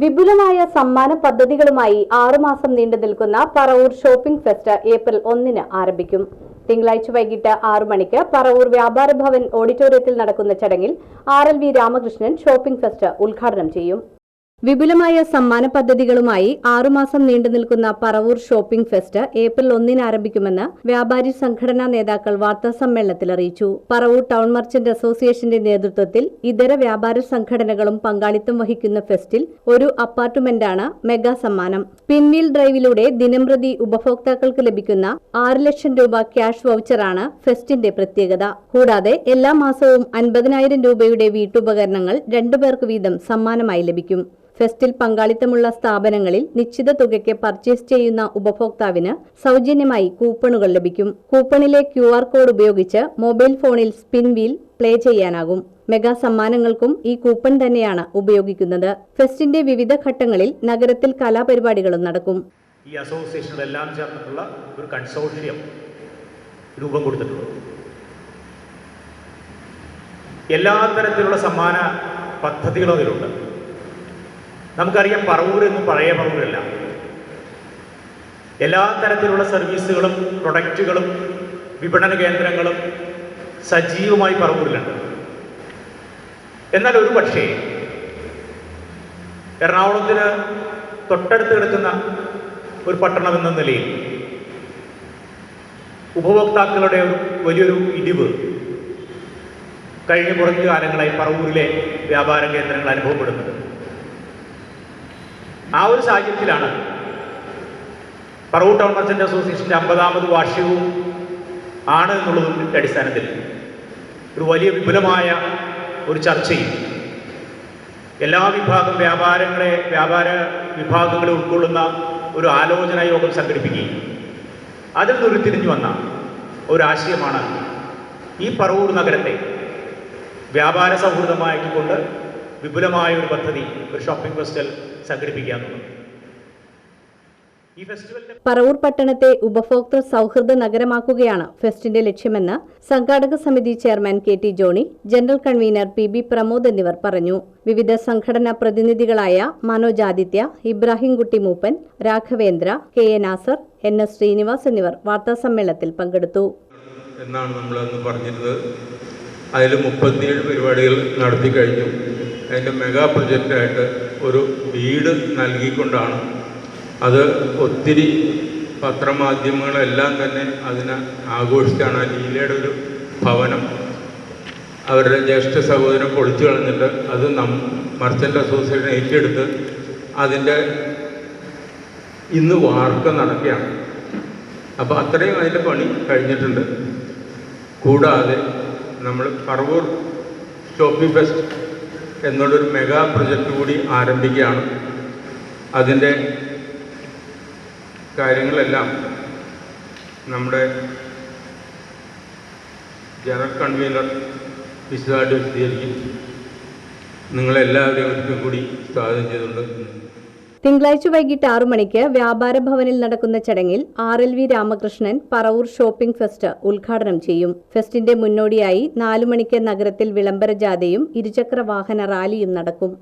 വിപുലമായ സമ്മാന പദ്ധതികളുമായി ആറുമാസം നീണ്ടു നിൽക്കുന്ന പറവൂർ ഷോപ്പിംഗ് ഫെസ്റ്റ് ഏപ്രിൽ ഒന്നിന് ആരംഭിക്കും. തിങ്കളാഴ്ച വൈകിട്ട് ആറു മണിക്ക് പറവൂർ വ്യാപാര ഭവൻ ഓഡിറ്റോറിയത്തിൽ നടക്കുന്ന ചടങ്ങിൽ R L V Ramakrishnan shopping fest ഉദ്ഘാടനം ചെയ്യും. വിപുലമായ സമ്മാന പദ്ധതികളുമായി ആറുമാസം നീണ്ടു നിൽക്കുന്ന പറവൂർ ഷോപ്പിംഗ് ഫെസ്റ്റ് ഏപ്രിൽ ഒന്നിന് ആരംഭിക്കുമെന്ന് വ്യാപാരി സംഘടനാ നേതാക്കൾ വാർത്താസമ്മേളനത്തിൽ അറിയിച്ചു. പറവൂർ ടൗൺ മർച്ചന്റ് അസോസിയേഷന്റെ നേതൃത്വത്തിൽ ഇതര വ്യാപാര സംഘടനകളും പങ്കാളിത്തം വഹിക്കുന്ന ഫെസ്റ്റിൽ ഒരു അപ്പാർട്ട്മെന്റാണ് മെഗാ സമ്മാനം. പിൻവീൽ ഡ്രൈവിലൂടെ ദിനംപ്രതി ഉപഭോക്താക്കൾക്ക് ലഭിക്കുന്ന ആറ് ലക്ഷം രൂപ ക്യാഷ് വൗച്ചറാണ് ഫെസ്റ്റിന്റെ പ്രത്യേകത. കൂടാതെ എല്ലാ മാസവും അൻപതിനായിരം രൂപയുടെ വീട്ടുപകരണങ്ങൾ രണ്ടുപേർക്ക് വീതം സമ്മാനമായി ലഭിക്കും. ഫെസ്റ്റിൽ പങ്കാളിത്തമുള്ള സ്ഥാപനങ്ങളിൽ നിശ്ചിത തുകയ്ക്ക് പർച്ചേസ് ചെയ്യുന്ന ഉപഭോക്താവിന് സൗജന്യമായി കൂപ്പണുകൾ ലഭിക്കും. കൂപ്പണിലെ ക്യു കോഡ് ഉപയോഗിച്ച് മൊബൈൽ ഫോണിൽ സ്പിൻ വീൽ പ്ലേ ചെയ്യാനാകും. മെഗാ സമ്മാനങ്ങൾക്കും ഈ കൂപ്പൺ തന്നെയാണ് ഉപയോഗിക്കുന്നത്. ഫെസ്റ്റിന്റെ വിവിധ ഘട്ടങ്ങളിൽ നഗരത്തിൽ കലാപരിപാടികളും നടക്കും. ഈ അസോസിയേഷനുകളെല്ലാം ചേർന്നിട്ടുള്ള ഒരു കൺസോർഷ്യം രൂപം കൊടുത്തിട്ടുണ്ട്. എല്ലാ തരത്തിലുള്ള സമ്മാന പദ്ധതികളും അതിലുണ്ട്. നമുക്കറിയാം പറവൂർ എന്ന് പഴയ പറവൂരല്ല. എല്ലാ തരത്തിലുള്ള സർവീസുകളും പ്രൊഡക്റ്റുകളും വിപണന കേന്ദ്രങ്ങളും സജീവമായി പറവൂരിലുണ്ട്. എന്നാൽ ഒരു പക്ഷേ എറണാകുളത്തിന് തൊട്ടടുത്ത് കിടക്കുന്ന ഒരു പട്ടണം എന്ന നിലയിൽ ഉപഭോക്താക്കളുടെ ഒരു വലിയൊരു ഇടിവ് കഴിഞ്ഞ കുറച്ച് കാലങ്ങളായി പറവൂരിലെ വ്യാപാര കേന്ദ്രങ്ങൾ അനുഭവപ്പെടുന്നത് ആ ഒരു സാഹചര്യത്തിലാണ് പറവൂർ ടൗൺ മർച്ചന്റ് അസോസിയേഷന്റെ അമ്പതാമത് വാർഷികവും ആണ് എന്നുള്ളതിന്റെ അടിസ്ഥാനത്തിൽ ഒരു വലിയ വിപുലമായ ഒരു ചർച്ചയും എല്ലാ വിഭാഗം വ്യാപാരങ്ങളെ വ്യാപാര വിഭാഗങ്ങളെ ഉൾക്കൊള്ളുന്ന ഒരു ആലോചനാ യോഗം സംഘടിപ്പിക്കുകയും അതിൽ നിന്നുരുത്തിരിഞ്ഞു വന്ന ഒരാശയമാണ് ഈ പറവൂർ നഗരത്തെ വ്യാപാര സൗഹൃദമാക്കിക്കൊണ്ട് വിപുലമായ ഒരു പദ്ധതി ഒരു ഷോപ്പിംഗ് ഫെസ്റ്റൽ സംഘടിപ്പിക്കുക എന്നുള്ളത്. പറവൂർ പട്ടണത്തെ ഉപഭോക്തൃ സൗഹൃദ നഗരമാക്കുകയാണ് ഫെസ്റ്റിന്റെ ലക്ഷ്യമെന്ന് സംഘാടക സമിതി chairman K T Johnny general convener P B Pramod എന്നിവർ പറഞ്ഞു. വിവിധ സംഘടനാ പ്രതിനിധികളായ Manoj Aditya Ibrahimkutty Moopan Raghavendra K A Nasar N S Srinivas എന്നിവർ വാർത്താസമ്മേളനത്തിൽ പങ്കെടുത്തു. എന്നാണ് നമ്മൾ അന്ന് പറഞ്ഞിരുന്നത്. അതിൽ മുപ്പത്തിയേഴ് പരിപാടികൾ നടത്തി കഴിഞ്ഞു. അതിന്റെ മെഗാ പ്രൊജക്റ്റായിട്ട് ഒരു വീട് നൽകിക്കൊണ്ടാണ് അത് ഒത്തിരി പത്രമാധ്യമങ്ങളെല്ലാം തന്നെ അതിനെ ആഘോഷിച്ചാണ് ലീലയുടെ ഒരു ഭവനം. അവരുടെ ജ്യേഷ്ഠ സഹോദരൻ പൊളിച്ചു കളഞ്ഞിട്ട് അത് നം മർച്ചന്റ് അസോസിയേഷൻ ഏറ്റെടുത്ത് അതിന്റെ ഇന്ന് വാർക്ക നടക്കുകയാണ്. അപ്പോൾ അത്രയും അതിന്റെ പണി കഴിഞ്ഞിട്ടുണ്ട്. കൂടാതെ നമ്മൾ പറവൂർ ഷോപ്പിംഗ് ഫെസ്റ്റ് എന്നുള്ളൊരു മെഗാ പ്രൊജക്റ്റ് കൂടി ആരംഭിക്കുകയാണ്. അതിന്റെ കാര്യങ്ങളെല്ലാം നമ്മുടെ ജനറൽ കൺവീനർ വിശദമായിട്ട് വിശദീകരിക്കും. നിങ്ങളെല്ലാവരെയും ഒരിക്കൽ കൂടി സ്വാഗതം ചെയ്തുകൊണ്ട് തിങ്കളാഴ്ച വൈകിട്ട് ആറു മണിക്ക് വ്യാപാര ഭവനിൽ നടക്കുന്ന ചടങ്ങിൽ R L V Ramakrishnan Paravur shopping fest ഉദ്ഘാടനം ചെയ്യും. ഫെസ്റ്റിന്റെ മുന്നോടിയായി നാലു മണിക്ക് നഗരത്തിൽ വിളംബര ജാഥയും ഇരുചക്ര വാഹന റാലിയും നടക്കും.